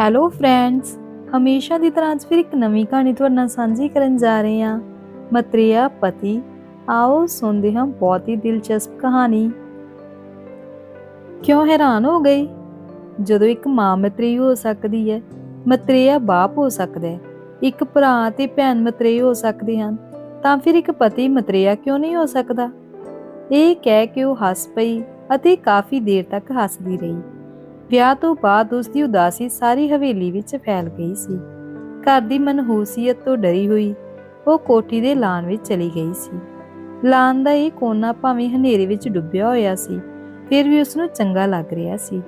Hello friends ਹਮੇਸ਼ਾ ਦੀ ਤਰ੍ਹਾਂ ਅੱਜ ਫਿਰ ਇੱਕ ਨਵੀਂ ਕਹਾਣੀ ਤੁਹਾਡੇ ਨਾਲ ਸਾਂਝੀ ਕਰਨ ਜਾ ਰਹੇ ਹਾਂ। ਮਤਰੇਆ ਪਤੀ, ਆਓ ਸੁਣਦੇ ਹਾਂ ਬਹੁਤ ਹੀ ਦਿਲਚਸਪ ਕਹਾਣੀ। ਕਿਉਂ ਹੈਰਾਨ ਹੋ ਗਈ ਜਦੋਂ ਇੱਕ ਮਾਂ ਮਤਰੇਈ ਹੋ ਸਕਦੀ ਹੈ, ਮਤਰੇਆ ਬਾਪ ਹੋ ਸਕਦਾ ਹੈ। ਇੱਕ ਭਰਾ ਤੇ ਭੈਣ ਮਤਰੇਈ ਹੋ ਸਕਦੇ ਹਨ, ਤਾਂ ਫਿਰ ਇੱਕ ਪਤੀ ਮਤਰੇਆ ਕਿਉਂ ਨਹੀਂ ਹੋ ਸਕਦਾ? ਇਹ ਕਹਿ ਕੇ ਉਹ ਹੱਸ ਪਈ ਅਤੇ ਕਾਫੀ ਦੇਰ ਤੱਕ ਹੱਸਦੀ ਰਹੀ। ਵਿਆਹ ਤੋਂ ਬਾਅਦ ਉਸ ਦੀ ਉਦਾਸੀ ਸਾਰੀ ਹਵੇਲੀ ਵਿੱਚ ਫੈਲ ਗਈ ਸੀ। ਘਰ ਦੀ ਮਨਹੂਸੀਅਤ ਤੋਂ ਡਰੀ ਹੋਈ, ਉਹ ਕੋਠੀ ਦੇ ਲਾਨ ਵਿੱਚ ਚਲੀ ਗਈ ਸੀ। ਲਾਨ ਦਾ ਇਹ ਕੋਨਾ ਭਾਵੇਂ ਹਨੇਰੇ ਵਿੱਚ ਡੁੱਬਿਆ ਹੋਇਆ ਸੀ, ਫਿਰ ਵੀ ਉਸ ਨੂੰ ਚੰਗਾ ਲੱਗ ਰਿਹਾ ਸੀ।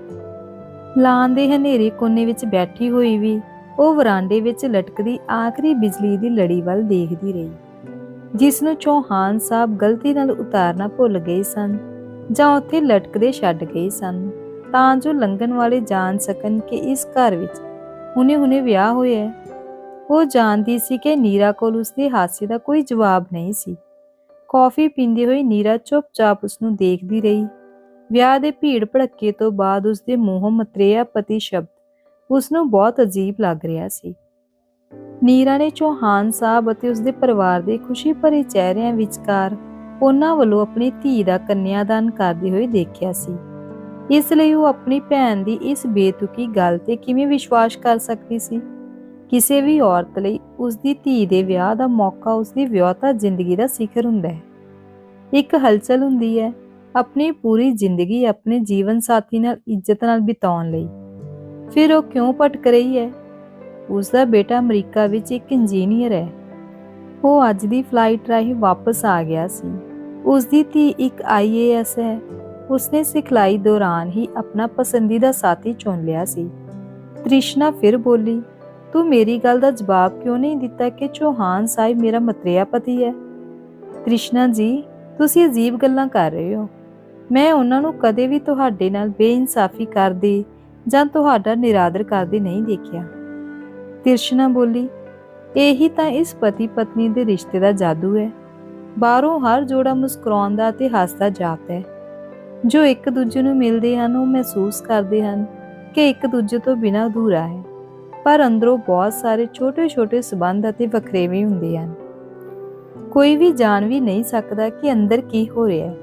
ਲਾਨ ਦੇ ਹਨੇਰੇ ਕੋਨੇ ਵਿੱਚ ਬੈਠੀ ਹੋਈ ਵੀ, ਉਹ ਵਰਾਂਡੇ ਵਿੱਚ ਲਟਕਦੀ ਆਖਰੀ ਬਿਜਲੀ ਦੀ ਲੜੀ ਵੱਲ ਦੇਖਦੀ ਰਹੀ ਜਿਸ ਨੂੰ ਚੌਹਾਨ ਸਾਹਿਬ ਗਲਤੀ ਨਾਲ ਉਤਾਰਨਾ ਭੁੱਲ ਗਏ ਸਨ ਜਾਂ ਉੱਥੇ ਲਟਕਦੇ ਛੱਡ ਗਏ ਸਨ। ਤਾਂ ਜੋ ਲੰਘਣ ਵਾਲੇ ਜਾਣ ਸਕਣ ਕਿ ਇਸ ਘਰ ਵਿੱਚ ਹੁਣੇ-ਹੁਣੇ ਵਿਆਹ ਹੋਇਆ ਹੈ। ਉਹ ਜਾਣਦੀ ਸੀ ਕਿ ਨੀਰਾ ਕੋਲ ਉਸਦੇ ਹਾਸੇ ਦਾ ਕੋਈ ਜਵਾਬ ਨਹੀਂ ਸੀ। ਕੌਫੀ ਪੀਂਦੀ ਹੋਈ ਨੀਰਾ ਚੁੱਪਚਾਪ ਉਸ ਨੂੰ ਦੇਖਦੀ ਰਹੀ। ਵਿਆਹ ਦੇ ਭੀੜ ਭੜੱਕੇ ਤੋਂ ਬਾਅਦ ਉਸਦੇ ਮੂੰਹੋਂ ਮਤਰੇਆ ਪਤੀ ਸ਼ਬਦ ਉਸ ਨੂੰ ਬਹੁਤ ਅਜੀਬ ਲੱਗ ਰਿਹਾ ਸੀ। ਨੀਰਾ ਨੇ ਚੌਹਾਨ ਸਾਹਿਬ ਅਤੇ ਉਸਦੇ ਪਰਿਵਾਰ ਦੇ ਖੁਸ਼ੀ ਭਰੇ ਚਿਹਰਿਆਂ ਵਿਚਕਾਰ ਉਹਨਾਂ ਵੱਲੋਂ ਆਪਣੀ ਧੀ ਦਾ ਕੰਨਿਆਦਾਨ ਕਰਦੇ ਹੋਏ ਦੇਖਿਆ ਸੀ। ਇਸ ਲਈ ਉਹ ਆਪਣੀ ਭੈਣ ਦੀ ਇਸ ਬੇਤੁਕੀ ਗੱਲ ਤੇ ਕਿਵੇਂ ਵਿਸ਼ਵਾਸ ਕਰ ਸਕਦੀ ਸੀ? ਕਿਸੇ ਵੀ ਔਰਤ ਲਈ ਉਸ ਦੀ ਧੀ ਦੇ ਵਿਆਹ ਦਾ ਮੌਕਾ ਉਸ ਦੀ ਵਿਆਹਤਾ ਜ਼ਿੰਦਗੀ ਦਾ ਸਿਖਰ ਹੁੰਦਾ ਹੈ। ਇੱਕ ਹਲਚਲ ਹੁੰਦੀ ਹੈ ਆਪਣੀ ਪੂਰੀ ਜ਼ਿੰਦਗੀ ਆਪਣੇ ਜੀਵਨ ਸਾਥੀ ਨਾਲ, ਇੱਜ਼ਤ ਨਾਲ ਬਿਤਾਉਣ ਲਈ। ਫਿਰ ਉਹ ਕਿਉਂ ਭਟਕ ਰਹੀ ਹੈ? ਉਸ ਦਾ ਬੇਟਾ ਅਮਰੀਕਾ ਵਿੱਚ ਇੱਕ ਇੰਜੀਨੀਅਰ ਹੈ। ਉਹ ਅੱਜ ਦੀ ਫਲਾਈਟ ਰਾਹੀਂ ਵਾਪਸ ਆ ਗਿਆ ਸੀ। ਉਸ ਦੀ ਧੀ ਇੱਕ ਆਈਏਐਸ ਹੈ। ਉਸਨੇ ਸਿਖਲਾਈ ਦੌਰਾਨ ਹੀ ਆਪਣਾ ਪਸੰਦੀਦਾ ਸਾਥੀ ਚੁਣ ਲਿਆ ਸੀ। ਤ੍ਰਿਸ਼ਨਾ ਫਿਰ ਬੋਲੀ, ਤੂੰ ਮੇਰੀ ਗੱਲ ਦਾ ਜਵਾਬ ਕਿਉਂ ਨਹੀਂ ਦਿੱਤਾ ਕਿ ਚੌਹਾਨ ਸਾਹਿਬ ਮੇਰਾ ਮਤਰੇਆ ਪਤੀ ਹੈ? ਤ੍ਰਿਸ਼ਨਾ ਜੀ, ਤੁਸੀਂ ਅਜੀਬ ਗੱਲਾਂ ਕਰ ਰਹੇ ਹੋ। ਮੈਂ ਉਹਨਾਂ ਨੂੰ ਕਦੇ ਵੀ ਤੁਹਾਡੇ ਨਾਲ ਬੇਇਨਸਾਫੀ ਕਰਦੇ ਜਾਂ ਤੁਹਾਡਾ ਨਿਰਾਦਰ ਕਰਦੇ ਨਹੀਂ ਦੇਖਿਆ। ਤ੍ਰਿਸ਼ਨਾ ਬੋਲੀ, ਇਹੀ ਤਾਂ ਇਸ ਪਤੀ ਪਤਨੀ ਦੇ ਰਿਸ਼ਤੇ ਦਾ ਜਾਦੂ ਹੈ। ਬਾਹਰੋਂ ਹਰ ਜੋੜਾ ਮੁਸਕਰਾਉਂਦਾ ਤੇ ਹੱਸਦਾ ਜਾਪਦਾ ਹੈ। ਜੋ ਇੱਕ ਦੂਜੇ ਨੂੰ ਮਿਲਦੇ ਹਨ, ਉਹ ਮਹਿਸੂਸ ਕਰਦੇ ਹਨ ਕਿ ਇੱਕ ਦੂਜੇ ਤੋਂ ਬਿਨਾਂ ਅਧੂਰਾ ਹੈ। ਪਰ ਅੰਦਰੋਂ ਬਹੁਤ ਸਾਰੇ ਛੋਟੇ-ਛੋਟੇ ਸਬੰਧ ਅਤੇ ਵਖਰੇਵੇਂ ਹੁੰਦੇ ਹਨ। ਕੋਈ ਵੀ ਜਾਣ ਵੀ ਨਹੀਂ ਸਕਦਾ ਕਿ ਅੰਦਰ ਕੀ ਹੋ ਰਿਹਾ ਹੈ।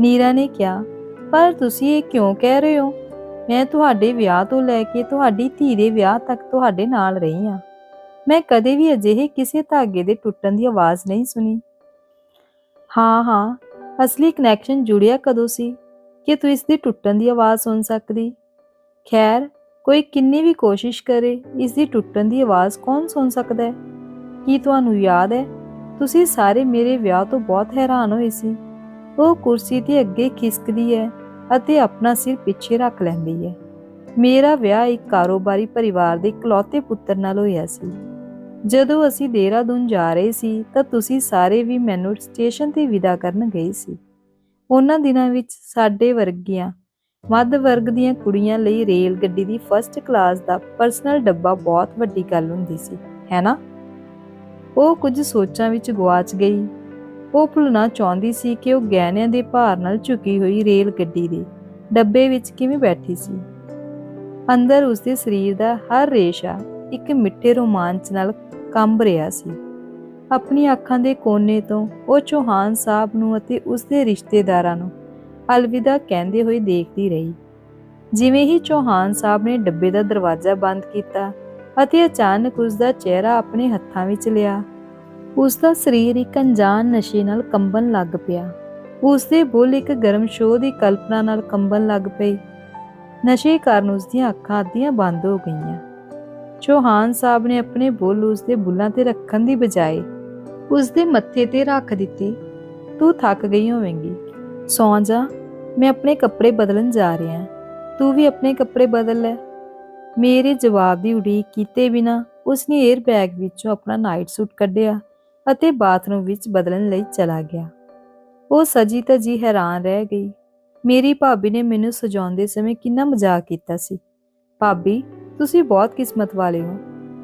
ਨੀਰਾ ਨੇ ਕਿਹਾ, ਪਰ ਤੁਸੀਂ ਇਹ ਕਿਉਂ ਕਹਿ ਰਹੇ ਹੋ? ਮੈਂ ਤੁਹਾਡੇ ਵਿਆਹ ਤੋਂ ਲੈ ਕੇ ਤੁਹਾਡੀ ਧੀ ਦੇ ਵਿਆਹ ਤੱਕ ਤੁਹਾਡੇ ਨਾਲ ਰਹੀ ਹਾਂ। ਮੈਂ ਕਦੇ ਵੀ ਅਜਿਹੇ ਕਿਸੇ ਧਾਗੇ ਦੇ ਟੁੱਟਣ ਦੀ ਆਵਾਜ਼ ਨਹੀਂ ਸੁਣੀ। ਹਾਂ ਹਾਂ, ਅਸਲੀ ਕਨੈਕਸ਼ਨ ਜੁੜਿਆ ਕਦੋਂ ਸੀ? ਕਿ ਤੂੰ ਇਸ ਦੀ ਟੁੱਟਣ ਦੀ ਆਵਾਜ਼ ਸੁਣ ਸਕਦੀ? ਖੈਰ, ਕੋਈ ਕਿੰਨੀ ਵੀ ਕੋਸ਼ਿਸ਼ ਕਰੇ ਇਸ ਦੀ ਟੁੱਟਣ ਦੀ ਆਵਾਜ਼ ਕੌਣ ਸੁਣ ਸਕਦਾ ਹੈ? ਕੀ ਤੁਹਾਨੂੰ ਯਾਦ ਹੈ? ਤੁਸੀਂ ਸਾਰੇ ਮੇਰੇ ਵਿਆਹ ਤੋਂ ਬਹੁਤ ਹੈਰਾਨ ਹੋਏ ਸੀ। ਉਹ ਕੁਰਸੀ ਤੇ ਅੱਗੇ ਖਿਸਕਦੀ ਹੈ ਅਤੇ ਆਪਣਾ ਸਿਰ ਪਿੱਛੇ ਰੱਖ ਲੈਂਦੀ ਹੈ। ਮੇਰਾ ਵਿਆਹ ਇੱਕ ਕਾਰੋਬਾਰੀ ਪਰਿਵਾਰ ਦੇ ਇਕਲੌਤੇ ਪੁੱਤਰ ਨਾਲ ਹੋਇਆ ਸੀ। ਜਦੋਂ ਅਸੀਂ ਦੇਹਰਾਦੂਨ ਜਾ ਰਹੇ ਸੀ, ਤਾਂ ਤੁਸੀਂ ਸਾਰੇ ਵੀ ਮੈਨੂੰ ਸਟੇਸ਼ਨ ਤੇ ਵਿਦਾ ਕਰਨ ਗਏ ਸੀ। ਉਹਨਾਂ ਦਿਨਾਂ ਵਿੱਚ ਸਾਡੇ ਵਰਗੀਆਂ ਮੱਧ ਵਰਗ ਦੀਆਂ ਕੁੜੀਆਂ ਲਈ ਰੇਲ ਗੱਡੀ ਦੀ ਫਸਟ ਕਲਾਸ ਦਾ ਪਰਸਨਲ ਡੱਬਾ ਬਹੁਤ ਵੱਡੀ ਗੱਲ ਹੁੰਦੀ ਸੀ, ਹੈ ਨਾ? ਉਹ ਕੁਝ ਸੋਚਾਂ ਵਿੱਚ ਗਵਾਚ ਗਈ। ਉਹ ਭੁੱਲਣਾ ਚਾਹੁੰਦੀ ਸੀ ਕਿ ਉਹ ਗਹਿਣਿਆਂ ਦੇ ਭਾਰ ਨਾਲ ਝੁਕੀ ਹੋਈ ਰੇਲ ਗੱਡੀ ਦੇ ਡੱਬੇ ਵਿੱਚ ਕਿਵੇਂ ਬੈਠੀ ਸੀ। ਅੰਦਰ ਉਸਦੇ ਸਰੀਰ ਦਾ ਹਰ ਰੇਸ਼ਾ ਇੱਕ ਮਿੱਠੇ ਰੋਮਾਂਚ ਨਾਲ ਕੰਬ ਰਿਹਾ ਸੀ। ਆਪਣੀ ਅੱਖਾਂ ਦੇ ਕੋਨੇ ਤੋਂ ਉਹ ਚੌਹਾਨ ਸਾਹਿਬ ਨੂੰ ਅਤੇ ਉਸਦੇ ਰਿਸ਼ਤੇਦਾਰਾਂ ਨੂੰ ਅਲਵਿਦਾ ਕਹਿੰਦੇ ਹੋਏ ਦੇਖਦੀ ਰਹੀ। ਜਿਵੇਂ ਹੀ ਚੌਹਾਨ ਸਾਹਿਬ ਨੇ ਡੱਬੇ ਦਾ ਦਰਵਾਜ਼ਾ ਬੰਦ ਕੀਤਾ ਅਤੇ ਅਚਾਨਕ ਉਸ ਦਾ ਚਿਹਰਾ ਆਪਣੇ ਹੱਥਾਂ ਵਿੱਚ ਲਿਆ ਉਸ ਦਾ ਸਰੀਰ ਇੱਕ ਅਣਜਾਣ ਨਸ਼ੇ ਨਾਲ ਕੰਬਣ ਲੱਗ ਪਿਆ। ਉਸ ਦੇ ਬੁੱਲ ਇੱਕ ਗਰਮ ਸ਼ੋਅ ਦੀ ਕਲਪਨਾ ਨਾਲ ਕੰਬਣ ਲੱਗ ਪਈ ਨਸ਼ੇ ਕਾਰਨ ਉਸ ਦੀਆਂ ਅੱਖਾਂ ਅੱਧੀਆਂ ਬੰਦ ਹੋ ਗਈਆਂ। ਚੌਹਾਨ ਸਾਹਿਬ ਨੇ ਆਪਣੇ ਬੁੱਲ ਉਸ ਦੇ ਬੁੱਲਾਂ ਤੇ ਰੱਖਣ ਦੀ ਬਜਾਏ ਉਸ ਦੇ ਮੱਥੇ ਤੇ ਰੱਖ ਦਿੱਤੀ। ਤੂੰ ਥੱਕ ਗਈ ਹੋਵੇਂਗੀ। ਸੌਂ ਜਾ। ਮੈਂ ਆਪਣੇ ਕੱਪੜੇ ਬਦਲਣ ਜਾ ਰਿਹਾ। ਤੂੰ ਵੀ ਆਪਣੇ ਕੱਪੜੇ ਬਦਲ ਲੈ ਮੇਰੇ ਜਵਾਬ ਦੀ ਉਡੀਕ ਕੀਤੇ ਬਿਨਾ ਉਸਨੇ 에ਅਰ ਬੈਗ ਵਿੱਚੋਂ ਆਪਣਾ ਨਾਈਟ ਸੂਟ ਕੱਢਿਆ ਅਤੇ ਬਾਥਰੂਮ ਵਿੱਚ ਬਦਲਣ ਲਈ ਚਲਾ ਗਿਆ। ਉਹ ਸਜੀ ਤਜੀ ਹੈਰਾਨ ਰਹਿ ਗਈ। ਮੇਰੀ ਭਾਬੀ ਨੇ ਮੈਨੂੰ ਸਜਾਉਂਦੇ ਸਮੇਂ ਕਿੰਨਾ ਮਜ਼ਾਕ ਕੀਤਾ ਸੀ। ਭਾਬੀ, ਤੁਸੀਂ ਬਹੁਤ ਕਿਸਮਤ ਵਾਲੇ ਹੋ।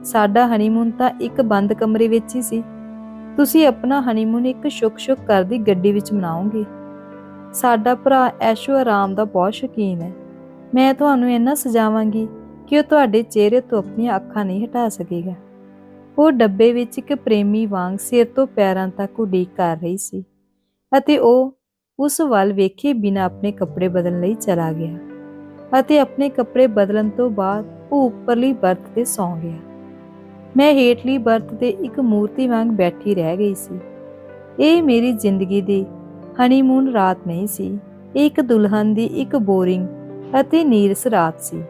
ਸਾਡਾ ਹਨੀਮੂਨ ਤਾਂ ਇੱਕ ਬੰਦ ਕਮਰੇ ਵਿੱਚ ਹੀ ਸੀ। ਤੁਸੀਂ ਆਪਣਾ ਹਨੀਮੂਨ ਇੱਕ ਸ਼ੁਕ-ਸ਼ੁਕ ਕਰਦੀ ਗੱਡੀ ਵਿੱਚ ਮਨਾਓਗੇ। ਸਾਡਾ ਭਰਾ ਐਸ਼ੋ ਆਰਾਮ ਦਾ ਬਹੁਤ ਸ਼ੌਕੀਨ ਹੈ। ਮੈਂ ਤੁਹਾਨੂੰ ਇੰਨਾ ਸਜਾਵਾਂਗੀ ਕਿ ਉਹ ਤੁਹਾਡੇ ਚਿਹਰੇ ਤੋਂ ਆਪਣੀਆਂ ਅੱਖਾਂ ਨਹੀਂ ਹਟਾ ਸਕੇਗਾ। ਉਹ ਡੱਬੇ ਵਿੱਚ ਇੱਕ ਪ੍ਰੇਮੀ ਵਾਂਗ ਸਿਰ ਤੋਂ ਪੈਰਾਂ ਤੱਕ ਉਡੀਕ ਕਰ ਰਹੀ ਸੀ ਅਤੇ ਉਹ ਉਸ ਵੱਲ ਵੇਖੇ ਬਿਨਾਂ ਆਪਣੇ ਕੱਪੜੇ ਬਦਲਣ ਲਈ ਚਲਾ ਗਿਆ ਅਤੇ ਆਪਣੇ ਕੱਪੜੇ ਬਦਲਣ ਤੋਂ ਬਾਅਦ ਉਹ ਉੱਪਰਲੀ ਬਰਥ ਤੇ ਸੌਂ ਗਿਆ। ਮੈਂ ਹੇਠਲੀ ਬਰਥ ਤੇ ਇੱਕ ਮੂਰਤੀ ਵਾਂਗ ਬੈਠੀ ਰਹਿ ਗਈ ਸੀ। ਇਹ ਮੇਰੀ ਜ਼ਿੰਦਗੀ ਦੀ ਹਨੀਮੂਨ ਰਾਤ ਨਹੀਂ ਸੀ। ਇਹ ਇੱਕ ਦੁਲਹਨ ਦੀ ਇੱਕ ਬੋਰਿੰਗ ਅਤੇ ਨੀਰਸ ਰਾਤ ਸੀ।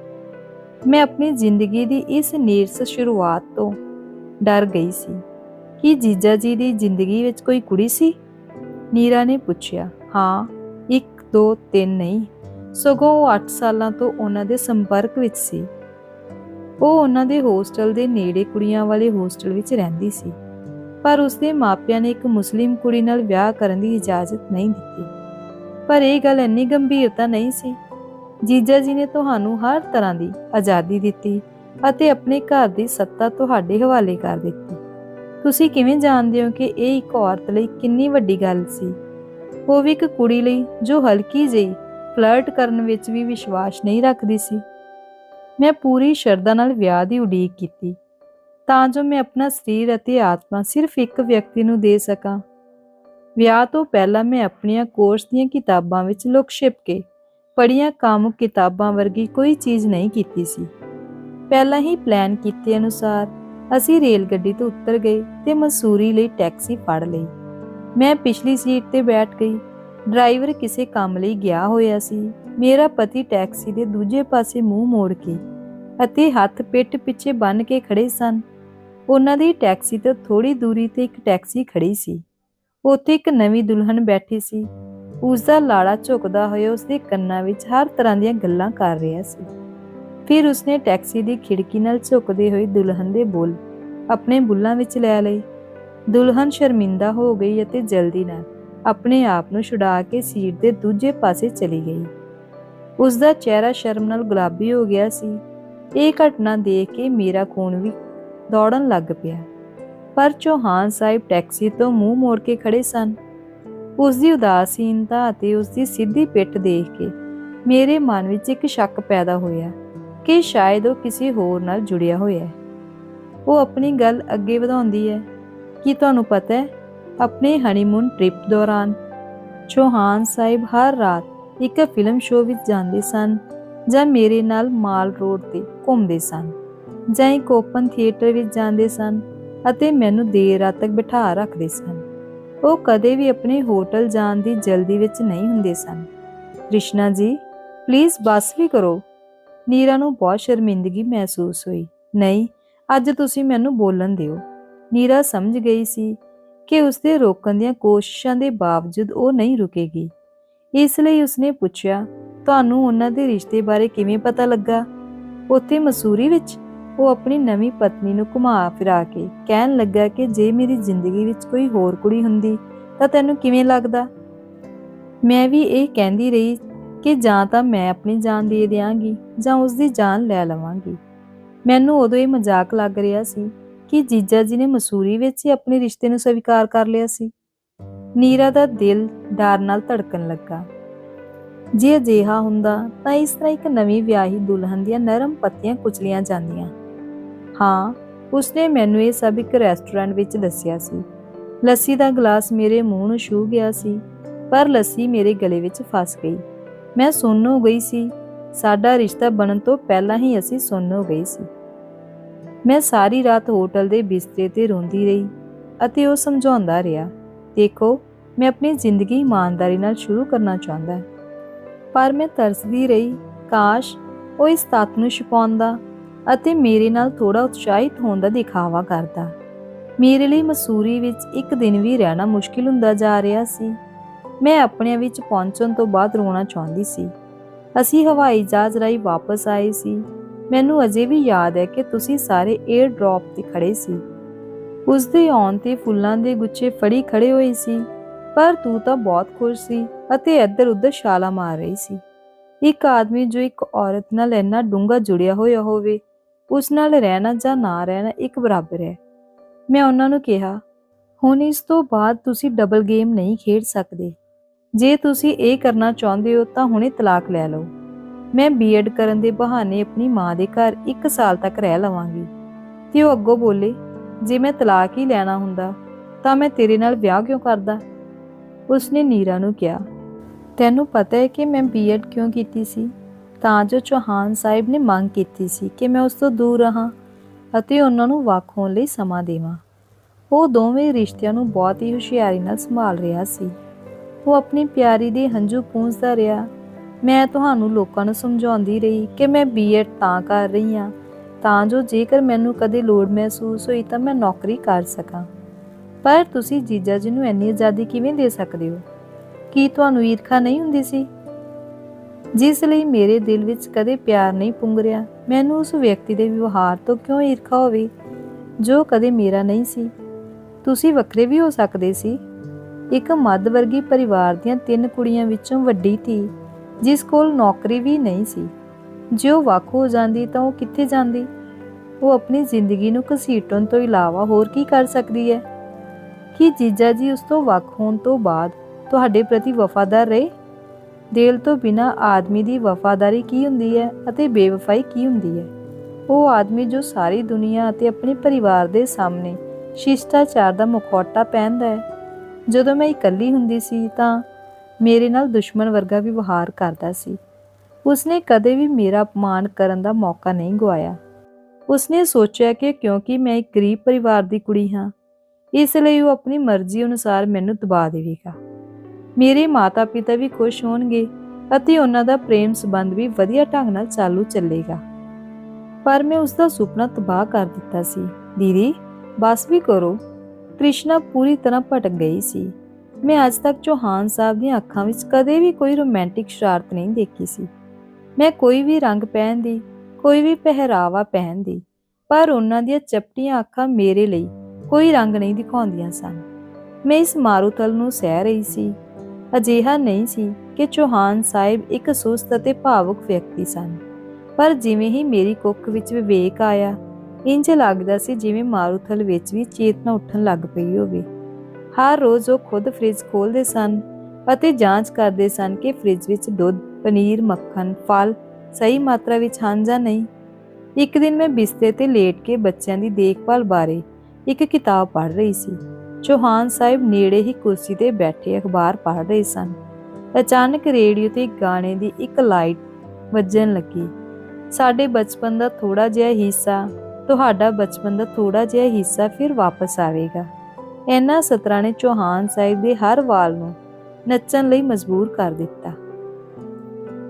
ਮੈਂ ਆਪਣੀ ਜ਼ਿੰਦਗੀ ਦੀ ਇਸ ਨੀਰਸ ਸ਼ੁਰੂਆਤ ਤੋਂ ਡਰ ਗਈ ਸੀ ਕਿ ਜੀਜਾ ਜੀ ਦੀ ਜ਼ਿੰਦਗੀ ਵਿੱਚ ਕੋਈ ਕੁੜੀ ਸੀ? ਨੀਰਾ ਨੇ ਪੁੱਛਿਆ, ਹਾਂ 1 2 3 ਨਹੀਂ। ਸਗੋਂ ਉਹ 8 ਸਾਲਾਂ ਤੋਂ ਉਹਨਾਂ ਦੇ ਸੰਪਰਕ ਵਿੱਚ ਸੀ। ਉਹ ਉਹਨਾਂ ਦੇ ਹੋਸਟਲ ਦੇ ਨੇੜੇ ਕੁੜੀਆਂ ਵਾਲੇ ਹੋਸਟਲ ਵਿੱਚ ਰਹਿੰਦੀ ਸੀ। ਪਰ ਉਸਦੇ ਮਾਪਿਆਂ ਨੇ ਇੱਕ ਮੁਸਲਿਮ ਕੁੜੀ ਨਾਲ ਵਿਆਹ ਕਰਨ ਦੀ ਇਜਾਜ਼ਤ ਨਹੀਂ ਦਿੱਤੀ। ਪਰ ਇਹ ਗੱਲ ਇੰਨੀ ਗੰਭੀਰਤਾ ਨਹੀਂ ਸੀ। ਜੀਜਾ ਜੀ ਨੇ ਤੁਹਾਨੂੰ ਹਰ ਤਰ੍ਹਾਂ ਦੀ ਆਜ਼ਾਦੀ ਦਿੱਤੀ ਅਤੇ ਆਪਣੇ ਘਰ ਦੀ ਸੱਤਾ ਤੁਹਾਡੇ ਹਵਾਲੇ ਕਰ ਦਿੱਤੀ। ਤੁਸੀਂ ਕਿਵੇਂ ਜਾਣਦੇ ਹੋ ਕਿ ਇਹ ਇੱਕ ਔਰਤ ਲਈ ਕਿੰਨੀ ਵੱਡੀ ਗੱਲ ਸੀ? ਉਹ ਵੀ ਇੱਕ ਕੁੜੀ ਲਈ ਜੋ ਹਲਕੀ ਜਿਹੀ ਫਲਰਟ ਕਰਨ ਵਿੱਚ ਵੀ ਵਿਸ਼ਵਾਸ ਨਹੀਂ ਰੱਖਦੀ ਸੀ। ਮੈਂ ਪੂਰੀ ਸ਼ਰਧਾ ਨਾਲ ਵਿਆਹ ਦੀ ਉਡੀਕ ਕੀਤੀ। ਤਾਂ ਜੋ ਮੈਂ ਆਪਣਾ ਸਰੀਰ ਅਤੇ ਆਤਮਾ ਸਿਰਫ ਇੱਕ ਵਿਅਕਤੀ ਨੂੰ ਦੇ ਸਕਾਂ। ਵਿਆਹ ਤੋਂ ਪਹਿਲਾਂ ਮੈਂ ਆਪਣੀਆਂ ਕੋਰਸ ਦੀਆਂ ਕਿਤਾਬਾਂ ਵਿੱਚ ਲੁਕ ਛਿਪ ਕੇ ਪੜੀਆਂ ਕਾਮੁਕ ਕਿਤਾਬਾਂ ਵਰਗੀ ਕੋਈ ਚੀਜ਼ ਨਹੀਂ ਕੀਤੀ ਸੀ। ਪਹਿਲਾਂ ਹੀ ਪਲਾਨ ਕੀਤੇ ਅਨੁਸਾਰ ਅਸੀਂ ਰੇਲ ਗੱਡੀ ਤੋਂ ਉਤਰ ਗਏ ਤੇ ਮਸੂਰੀ ਲਈ ਟੈਕਸੀ ਫੜ ਲਈ। ਮੈਂ ਪਿਛਲੀ ਸੀਟ ਤੇ ਬੈਠ ਗਈ। ਡਰਾਈਵਰ ਕਿਸੇ ਕੰਮ ਲਈ ਗਿਆ ਹੋਇਆ ਸੀ। ਮੇਰਾ ਪਤੀ ਟੈਕਸੀ ਦੇ ਦੂਜੇ ਪਾਸੇ ਮੂੰਹ ਮੋੜ ਕੇ ਅਤੇ ਹੱਥ ਪਿੱਠ ਪਿੱਛੇ ਬੰਨ ਕੇ ਖੜੇ ਸਨ। ਉਹਨਾਂ ਦੀ ਟੈਕਸੀ ਤੋਂ ਥੋੜੀ ਦੂਰੀ ਤੇ ਇੱਕ ਟੈਕਸੀ ਖੜੀ ਸੀ। ਉੱਥੇ ਇੱਕ ਨਵੀਂ ਦੁਲਹਨ ਬੈਠੀ ਸੀ। ਉਸ ਦਾ ਲਾੜਾ ਝੁਕਦਾ ਹੋਇਆ ਉਸਦੇ ਕੰਨਾਂ ਵਿੱਚ ਹਰ ਤਰ੍ਹਾਂ ਦੀਆਂ ਗੱਲਾਂ ਕਰ ਰਿਹਾ ਸੀ। ਫਿਰ ਉਸਨੇ ਟੈਕਸੀ ਦੀ ਖਿੜਕੀ ਨਾਲ ਝੁਕਦੇ ਹੋਏ ਦੁਲਹਨ ਦੇ ਬੁੱਲ ਆਪਣੇ ਬੁੱਲਾਂ ਵਿੱਚ ਲੈ ਲਏ। ਦੁਲਹਨ ਸ਼ਰਮਿੰਦਾ ਹੋ ਗਈ ਅਤੇ ਜਲਦੀ ਨਾਲ ਆਪਣੇ ਆਪ ਨੂੰ ਛੁਡਾ ਕੇ ਸੀਟ ਦੇ ਦੂਜੇ ਪਾਸੇ ਚਲੀ ਗਈ। ਉਸ ਦਾ ਚਿਹਰਾ ਸ਼ਰਮ ਨਾਲ ਗੁਲਾਬੀ ਹੋ ਗਿਆ ਸੀ। ਇਹ ਘਟਨਾ ਦੇਖ ਕੇ ਮੇਰਾ ਖੂਨ ਵੀ ਦੌੜਨ ਲੱਗ ਪਿਆ। ਪਰ ਚੌਹਾਨ ਸਾਹਿਬ ਟੈਕਸੀ ਤੋਂ ਮੂੰਹ ਮੋੜ ਕੇ ਖੜੇ ਸਨ। ਉਸ ਦੀ ਉਦਾਸੀਨਤਾ ਅਤੇ ਉਸ ਦੀ ਸਿੱਧੀ ਪਿੱਠ ਦੇਖ ਕੇ ਮੇਰੇ ਮਨ ਵਿੱਚ ਇੱਕ ਸ਼ੱਕ ਪੈਦਾ ਹੋਇਆ ਕਿ ਸ਼ਾਇਦ ਉਹ ਕਿਸੇ ਹੋਰ ਨਾਲ ਜੁੜਿਆ ਹੋਇਆ ਹੈ। ਉਹ ਆਪਣੀ ਗੱਲ ਅੱਗੇ ਵਧਾਉਂਦੀ ਹੈ। ਕਿ ਤੁਹਾਨੂੰ ਪਤਾ ਹੈ ਆਪਣੇ ਹਨੀਮੂਨ ਟ੍ਰਿਪ ਦੌਰਾਨ। ਚੌਹਾਨ ਸਾਹਿਬ ਹਰ ਰਾਤ ਇੱਕ ਫਿਲਮ ਸ਼ੋਅ ਵਿੱਚ ਜਾਂਦੇ ਸਨ ਜਾਂ ਮੇਰੇ ਨਾਲ ਮਾਲ ਰੋਡ ਤੇ ਘੁੰਮਦੇ ਸਨ ਜਾਂ ਇੱਕ ਓਪਨ ਥੀਏਟਰ ਵਿੱਚ ਜਾਂਦੇ ਸਨ ਅਤੇ ਮੈਨੂੰ ਦੇਰ ਰਾਤ ਤੱਕ ਬਿਠਾ ਰੱਖਦੇ ਸਨ। ਉਹ ਕਦੇ ਵੀ ਆਪਣੇ ਹੋਟਲ ਜਾਣ ਦੀ ਜਲਦੀ ਵਿੱਚ ਨਹੀਂ ਹੁੰਦੇ ਸਨ। ਕ੍ਰਿਸ਼ਨਾ ਜੀ ਪਲੀਜ਼ ਬੱਸ ਵੀ ਕਰੋ। ਨੀਰਾ ਨੂੰ ਬਹੁਤ ਸ਼ਰਮਿੰਦਗੀ ਮਹਿਸੂਸ ਹੋਈ। ਨਹੀਂ, ਅੱਜ ਤੁਸੀਂ ਮੈਨੂੰ ਬੋਲਣ ਦਿਓ। ਨੀਰਾ ਸਮਝ ਗਈ ਸੀ ਕਿ ਉਸਦੇ ਰੋਕਣ ਦੀਆਂ ਕੋਸ਼ਿਸ਼ਾਂ ਦੇ ਬਾਵਜੂਦ ਉਹ ਨਹੀਂ ਰੁਕੇਗੀ। ਇਸ ਲਈ ਉਸਨੇ ਪੁੱਛਿਆ, ਤੁਹਾਨੂੰ ਉਹਨਾਂ ਦੇ ਰਿਸ਼ਤੇ ਬਾਰੇ ਕਿਵੇਂ ਪਤਾ ਲੱਗਾ? ਉੱਥੇ ਮਸੂਰੀ ਵਿੱਚ ਉਹ ਆਪਣੀ ਨਵੀਂ ਪਤਨੀ ਨੂੰ ਘੁਮਾ ਫਿਰਾ ਕੇ ਕਹਿਣ ਲੱਗਾ ਕਿ ਜੇ ਮੇਰੀ ਜ਼ਿੰਦਗੀ ਵਿੱਚ ਕੋਈ ਹੋਰ ਕੁੜੀ ਹੁੰਦੀ, ਤਾਂ ਤੈਨੂੰ ਕਿਵੇਂ ਲੱਗਦਾ? ਮੈਂ ਵੀ ਇਹ ਕਹਿੰਦੀ ਰਹੀ ਕਿ ਜਾਂ ਤਾਂ ਮੈਂ ਆਪਣੀ ਜਾਨ ਦੇ ਦਿਆਂਗੀ ਜਾਂ ਉਸ ਦੀ ਜਾਨ ਲੈ ਲਵਾਂਗੀ। ਮੈਨੂੰ ਉਦੋਂ ਇਹ ਮਜ਼ਾਕ ਲੱਗ ਰਿਹਾ ਸੀ ਕਿ ਜੀਜਾ ਜੀ ਨੇ ਮਸੂਰੀ ਵਿੱਚ ਹੀ ਆਪਣੇ ਰਿਸ਼ਤੇ ਨੂੰ ਸਵੀਕਾਰ ਕਰ ਲਿਆ ਸੀ। ਨੀਰਾ ਦਾ ਦਿਲ ਡਰ ਨਾਲ ਧੜਕਣ ਲੱਗਾ। ਜੇ ਅਜਿਹਾ ਹੁੰਦਾ ਤਾਂ ਇਸ ਤਰ੍ਹਾਂ ਇੱਕ ਨਵੀਂ ਵਿਆਹੀ ਦੁਲਹਨ ਦੀਆਂ ਨਰਮ ਪੱਤੀਆਂ ਕੁਚਲੀਆਂ ਜਾਂਦੀਆਂ। ਹਾਂ, ਉਸਨੇ ਮੈਨੂੰ ਇਹ ਸਭ ਇੱਕ ਰੈਸਟੋਰੈਂਟ ਵਿੱਚ ਦੱਸਿਆ ਸੀ। ਲੱਸੀ ਦਾ ਗਲਾਸ ਮੇਰੇ ਮੂੰਹ ਨੂੰ ਛੂ ਗਿਆ ਸੀ, ਪਰ ਲੱਸੀ ਮੇਰੇ ਗਲੇ ਵਿੱਚ ਫਸ ਗਈ। ਮੈਂ ਸੁੰਨ ਹੋ ਗਈ ਸੀ। ਸਾਡਾ ਰਿਸ਼ਤਾ ਬਣਨ ਤੋਂ ਪਹਿਲਾਂ ਹੀ ਅਸੀਂ ਸੁੰਨ ਹੋ ਗਏ ਸੀ। ਮੈਂ ਸਾਰੀ ਰਾਤ ਹੋਟਲ ਦੇ ਬਿਸਤਰੇ ਤੇ ਰੋਂਦੀ ਰਹੀ ਅਤੇ ਉਹ ਸਮਝਾਉਂਦਾ ਰਿਹਾ, ਦੇਖੋ, ਮੈਂ ਆਪਣੀ ਜ਼ਿੰਦਗੀ ਇਮਾਨਦਾਰੀ ਨਾਲ ਸ਼ੁਰੂ ਕਰਨਾ ਚਾਹੁੰਦਾ ਪਰ ਮੈਂ ਤਰਸਦੀ ਰਹੀ, ਕਾਸ਼ ਉਹ ਇਸ ਤੱਤ ਨੂੰ ਛੁਪਾਉਂਦਾ ਅਤੇ ਮੇਰੇ ਨਾਲ ਥੋੜਾ ਉਤਸ਼ਾਹਿਤ ਹੋਣ ਦਾ ਦਿਖਾਵਾ ਕਰਦਾ। ਮੇਰੇ ਲਈ ਮਸੂਰੀ ਵਿੱਚ ਇੱਕ ਦਿਨ ਵੀ ਰਹਿਣਾ ਮੁਸ਼ਕਿਲ ਹੁੰਦਾ ਜਾ ਰਿਹਾ ਸੀ। ਮੈਂ ਆਪਣੇ ਵਿੱਚ ਪਹੁੰਚਣ ਤੋਂ ਬਾਅਦ ਰੋਣਾ ਚਾਹੁੰਦੀ ਸੀ। ਅਸੀਂ ਹਵਾਈ ਜਹਾਜ਼ ਰਾਹੀਂ ਵਾਪਸ ਆਏ ਸੀ। ਮੈਨੂੰ ਅਜੇ ਵੀ ਯਾਦ ਹੈ ਕਿ ਤੁਸੀਂ ਸਾਰੇ 에ਅਰ ਡ੍ਰੌਪ ਤੇ ਖੜੇ ਸੀ। ਉਸ ਦੇ ਆਉਣ ਤੇ ਫੁੱਲਾਂ ਦੇ ਗੁੱਛੇ ਫੜੀ ਖੜੇ ਹੋਏ ਸੀ, ਪਰ ਤੂੰ ਤਾਂ ਬਹੁਤ ਖੁਸ਼ ਸੀ ਅਤੇ ਇੱਧਰ-ਉੱਧਰ ਛਾਲਾ ਮਾਰ ਰਹੀ ਸੀ। ਇੱਕ ਆਦਮੀ ਜੋ ਇੱਕ ਔਰਤ ਨਾਲ ਇੰਨਾ ਡੂੰਘਾ ਜੁੜਿਆ ਹੋਇਆ ਹੋਵੇ, ਉਸ ਨਾਲ ਰਹਿਣਾ ਜਾਂ ਨਾ ਰਹਿਣਾ ਇੱਕ ਬਰਾਬਰ ਹੈ। ਮੈਂ ਉਹਨਾਂ ਨੂੰ ਕਿਹਾ, ਹੁਣ ਇਸ ਤੋਂ ਬਾਅਦ ਤੁਸੀਂ ਡਬਲ ਗੇਮ ਨਹੀਂ ਖੇਡ ਸਕਦੇ। ਜੇ ਤੁਸੀਂ ਇਹ ਕਰਨਾ ਚਾਹੁੰਦੇ ਹੋ ਤਾਂ ਹੁਣੇ ਤਲਾਕ ਲੈ ਲਓ। ਮੈਂ ਬੀਐਡ ਕਰਨ ਦੇ ਬਹਾਨੇ ਆਪਣੀ ਮਾਂ ਦੇ ਘਰ 1 ਸਾਲ ਤੱਕ ਰਹਿ ਲਵਾਂਗੀ। ਤੇ ਉਹ ਅੱਗੋਂ ਬੋਲੇ, ਜੇ ਮੈਂ ਤਲਾਕ ਹੀ ਲੈਣਾ ਹੁੰਦਾ, ਤਾਂ ਮੈਂ ਤੇਰੇ ਨਾਲ ਵਿਆਹ ਕਿਉਂ ਕਰਦਾ? ਉਸਨੇ ਨੀਰਾ ਨੂੰ ਕਿਹਾ, ਤੈਨੂੰ ਪਤਾ ਹੈ ਕਿ ਮੈਂ ਬੀਐਡ ਕਿਉਂ ਕੀਤੀ ਸੀ? ਤਾਂ ਜੋ ਚੌਹਾਨ ਸਾਹਿਬ ਨੇ ਮੰਗ ਕੀਤੀ ਸੀ ਕਿ ਮੈਂ ਉਸ ਤੋਂ ਦੂਰ ਰਹਾ ਅਤੇ ਉਹਨਾਂ ਨੂੰ ਵੱਖ ਹੋਣ ਲਈ ਸਮਾਂ ਦੇਵਾਂ। ਉਹ ਦੋਵੇਂ ਰਿਸ਼ਤਿਆਂ ਨੂੰ ਬਹੁਤ ਹੀ ਹੁਸ਼ਿਆਰੀ ਨਾਲ ਸੰਭਾਲ ਰਿਹਾ ਸੀ। ਉਹ ਆਪਣੀ ਪਿਆਰੀ ਦੇ ਹੰਝੂ ਪੂੰਝਦਾ ਰਿਹਾ ਮੈਂ ਤੁਹਾਨੂੰ ਲੋਕਾਂ ਨੂੰ ਸਮਝਾਉਂਦੀ ਰਹੀ ਕਿ ਮੈਂ ਬੀਐਡ ਤਾਂ ਕਰ ਰਹੀ ਹਾਂ, ਤਾਂ ਜੋ ਜੇਕਰ ਮੈਨੂੰ ਕਦੇ ਲੋੜ ਮਹਿਸੂਸ ਹੋਈ ਤਾਂ ਮੈਂ ਨੌਕਰੀ ਕਰ ਸਕਾਂ। ਪਰ ਤੁਸੀਂ ਜੀਜਾ ਜੀ ਨੂੰ ਇੰਨੀ ਆਜ਼ਾਦੀ ਕਿਵੇਂ ਦੇ ਸਕਦੇ ਹੋ? ਕੀ ਤੁਹਾਨੂੰ ਈਰਖਾ ਨਹੀਂ ਹੁੰਦੀ ਸੀ? ਜਿਸ ਲਈ ਮੇਰੇ ਦਿਲ ਵਿੱਚ ਕਦੇ ਪਿਆਰ ਨਹੀਂ ਪੁੰਗਰਿਆ, ਮੈਨੂੰ ਉਸ ਵਿਅਕਤੀ ਦੇ ਵਿਵਹਾਰ ਤੋਂ ਕਿਉਂ ਈਰਖਾ ਹੋਵੇ, ਜੋ ਕਦੇ ਮੇਰਾ ਨਹੀਂ ਸੀ? ਤੁਸੀਂ ਵੱਖਰੇ ਵੀ ਹੋ ਸਕਦੇ ਸੀ। ਇੱਕ ਮੱਧ ਵਰਗੀ ਪਰਿਵਾਰ ਦੀਆਂ ਤਿੰਨ ਕੁੜੀਆਂ ਵਿੱਚੋਂ ਵੱਡੀ ਧੀ ਜਿਸ ਕੋਲ ਨੌਕਰੀ ਵੀ ਨਹੀਂ ਸੀ। ਜੇ ਉਹ ਵੱਖ ਹੋ ਜਾਂਦੀ ਤਾਂ ਉਹ ਕਿੱਥੇ ਜਾਂਦੀ? ਉਹ ਆਪਣੀ ਜ਼ਿੰਦਗੀ ਨੂੰ ਘਸੀਟਣ ਤੋਂ ਇਲਾਵਾ ਹੋਰ ਕੀ ਕਰ ਸਕਦੀ ਹੈ? ਕੀ ਜੀਜਾ ਜੀ ਉਸ ਤੋਂ ਵੱਖ ਹੋਣ ਤੋਂ ਬਾਅਦ ਤੁਹਾਡੇ ਪ੍ਰਤੀ ਵਫਾਦਾਰ ਰਹੇ? ਦਿਲ ਤੋਂ ਬਿਨਾ ਆਦਮੀ ਦੀ ਵਫਾਦਾਰੀ ਕੀ ਹੁੰਦੀ ਹੈ ਅਤੇ ਬੇਵਫਾਈ ਕੀ ਹੁੰਦੀ ਹੈ? ਉਹ ਆਦਮੀ ਜੋ ਸਾਰੀ ਦੁਨੀਆ ਅਤੇ ਆਪਣੇ ਪਰਿਵਾਰ ਦੇ ਸਾਹਮਣੇ ਸ਼ਿਸ਼ਟਾਚਾਰ ਦਾ ਮੁਖੌਟਾ ਪਹਿਨਦਾ ਹੈ। ਜਦੋਂ ਮੈਂ ਇਕੱਲੀ ਹੁੰਦੀ ਸੀ ਤਾਂ ਮੇਰੇ ਨਾਲ ਦੁਸ਼ਮਣ ਵਰਗਾ ਵਿਵਹਾਰ ਕਰਦਾ ਸੀ। ਉਸਨੇ ਕਦੇ ਵੀ ਮੇਰਾ ਅਪਮਾਨ ਕਰਨ ਦਾ ਮੌਕਾ ਨਹੀਂ ਗਵਾਇਆ ਉਸਨੇ ਸੋਚਿਆ ਕਿ ਕਿਉਂਕਿ ਮੈਂ ਇੱਕ ਗਰੀਬ ਪਰਿਵਾਰ ਦੀ ਕੁੜੀ ਹਾਂ, ਇਸ ਲਈ ਉਹ ਆਪਣੀ ਮਰਜ਼ੀ ਅਨੁਸਾਰ ਮੈਨੂੰ ਦਬਾ ਦੇਵੇਗਾ। ਮੇਰੇ ਮਾਤਾ-ਪਿਤਾ ਵੀ ਖੁਸ਼ ਹੋਣਗੇ ਅਤੇ ਉਹਨਾਂ ਦਾ ਪ੍ਰੇਮ ਸੰਬੰਧ ਵੀ ਵਧੀਆ ਢੰਗ ਨਾਲ ਚਾਲੂ ਚੱਲੇਗਾ। ਪਰ ਮੈਂ ਉਸ ਦਾ ਸੁਪਨਾ ਤਬਾਹ ਕਰ ਦਿੱਤਾ ਸੀ। ਦੀਦੀ, ਬਸ ਵੀ ਕਰੋ। ਕ੍ਰਿਸ਼ਨਾ ਪੂਰੀ ਤਰ੍ਹਾਂ ਭਟਕ ਗਈ ਸੀ। ਮੈਂ ਅੱਜ ਤੱਕ ਚੌਹਾਨ ਸਾਹਿਬ ਦੀਆਂ ਅੱਖਾਂ ਵਿੱਚ ਕਦੇ ਵੀ ਕੋਈ ਰੋਮਾਂਟਿਕ ਸ਼ਰਾਰਤ ਨਹੀਂ ਦੇਖੀ ਸੀ। ਮੈਂ ਕੋਈ ਵੀ ਰੰਗ ਪਹਿਨਦੀ ਕੋਈ ਵੀ ਪਹਿਰਾਵਾ ਪਹਿਨਦੀ ਪਰ ਉਹਨਾਂ ਦੀਆਂ ਚਪਟੀਆਂ ਅੱਖਾਂ ਮੇਰੇ ਲਈ ਕੋਈ ਰੰਗ ਨਹੀਂ ਦਿਖਾਉਂਦੀਆਂ ਸਨ। ਮੈਂ ਇਸ ਮਾਰੂਤਲ ਨੂੰ ਸਹਿ ਰਹੀ ਸੀ। ਅਜਿਹਾ ਨਹੀਂ ਸੀ ਕਿ ਚੌਹਾਨ ਸਾਹਿਬ ਇੱਕ ਸੁਸਤ ਅਤੇ ਭਾਵੁਕ ਵਿਅਕਤੀ ਸਨ। ਪਰ ਜਿਵੇਂ ਹੀ ਮੇਰੀ ਕੁੱਖ ਵਿੱਚ ਵਿਵੇਕ ਆਇਆ ਇੰਜ ਲੱਗਦਾ ਸੀ ਜਿਵੇਂ ਮਾਰੂਥਲ ਵਿੱਚ ਵੀ ਚੇਤਨਾ ਉੱਠਣ ਲੱਗ ਪਈ ਹੋਵੇ। ਹਰ ਰੋਜ਼ ਉਹ ਖੁਦ ਫ੍ਰਿਜ ਖੋਲਦੇ ਸਨ ਅਤੇ ਜਾਂਚ ਕਰਦੇ ਸਨ ਕਿ ਫ੍ਰਿਜ ਵਿੱਚ ਦੁੱਧ, ਪਨੀਰ, ਮੱਖਣ, ਫਲ ਸਹੀ ਮਾਤਰਾ ਵਿੱਚ ਹਨ ਜਾਂ ਨਹੀਂ। ਇੱਕ ਦਿਨ ਮੈਂ ਬਿਸਤਰੇ ਤੇ ਲੇਟ ਕੇ ਬੱਚਿਆਂ ਦੀ ਦੇਖਭਾਲ ਬਾਰੇ ਇੱਕ ਕਿਤਾਬ ਪੜ੍ਹ ਰਹੀ ਸੀ। ਚੌਹਾਨ ਸਾਹਿਬ ਨੇੜੇ ਹੀ ਕੁਰਸੀ ਤੇ ਬੈਠੇ ਅਖਬਾਰ ਪੜ੍ਹ ਰਹੇ ਸਨ। ਅਚਾਨਕ ਰੇਡੀਓ ਤੇ ਗਾਣੇ ਦੀ ਇੱਕ ਲਾਈਟ ਵੱਜਣ ਲੱਗੀ। ਸਾਡੇ ਬਚਪਨ ਦਾ ਥੋੜਾ ਜਿਹਾ ਹਿੱਸਾ, ਤੁਹਾਡਾ ਬਚਪਨ ਦਾ ਥੋੜਾ ਜਿਹਾ ਹਿੱਸਾ ਫਿਰ ਵਾਪਸ ਆਵੇਗਾ। ਇਹਨਾਂ ਸਤਰਾਂ ਨੇ ਚੌਹਾਨ ਸਾਹਿਬ ਦੇ ਹਰ ਵਾਲ ਨੂੰ ਨੱਚਣ ਲਈ ਮਜਬੂਰ ਕਰ ਦਿੱਤਾ।